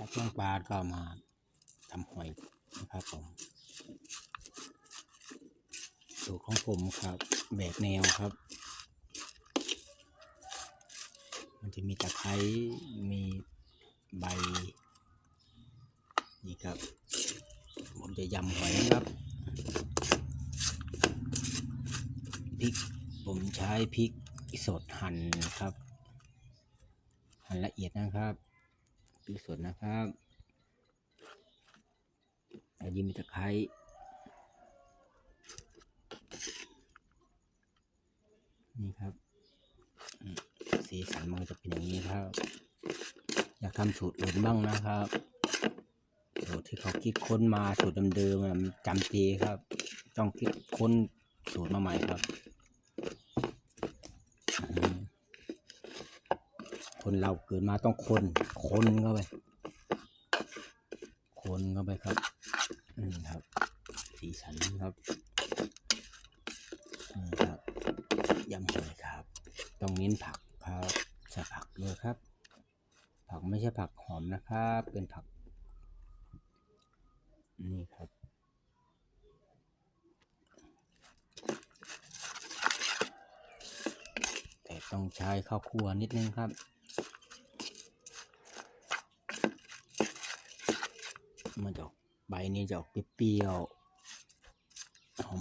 ถ้าช่วงปลาก็มาทำหอยนะครับผมสูตรของผมครับ แบกแนวครับ มันจะมีตะไคร้มีใบ นี่ครับ ผมจะยำหอยนะครับพริกผมใช้พริกสดหั่นครับ หั่นละเอียดนะครับ พริกสดนะครับแล้วยิมมีตะไคร้นี่ครับ สีสันมันจะเป็นอย่างนี้ครับ อยากทำสูตรอื่นบ้างนะครับสูตรที่เขาคิดค้นมาสูตรเดิมๆมันจำเจครับ ต้องคิดค้นสูตรมาใหม่ครับอืม คนเราเกิดมาต้องคน คนเข้าไป คนเข้าไปครับอืมครับ สีสันครับอืมครับยำหอยครับ ต้องเน้นผักครับใส่ผักด้วยครับ ผักไม่ใช่ผักหอมนะครับ เป็นผัก นี่ครับแต่ต้องใช้ข้าวคั่วนิดนึงครับ มันจะออก ใบนี้จะออกเปรี้ยว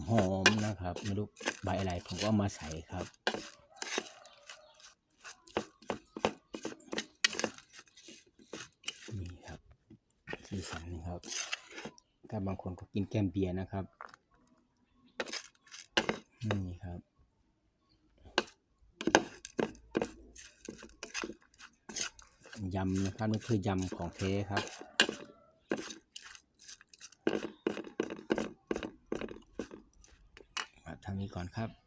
หอมๆนะครับ ไม่รู้ใบอะไรผมก็ามาใส่ครับนี่ครับสีสันนะครับถ้าบางคนก็กินแก้มเบียร์นะครับนี่ครับยำนะครับนี่คือยำของเทครับ ครับทำ นี้ก่อนครับ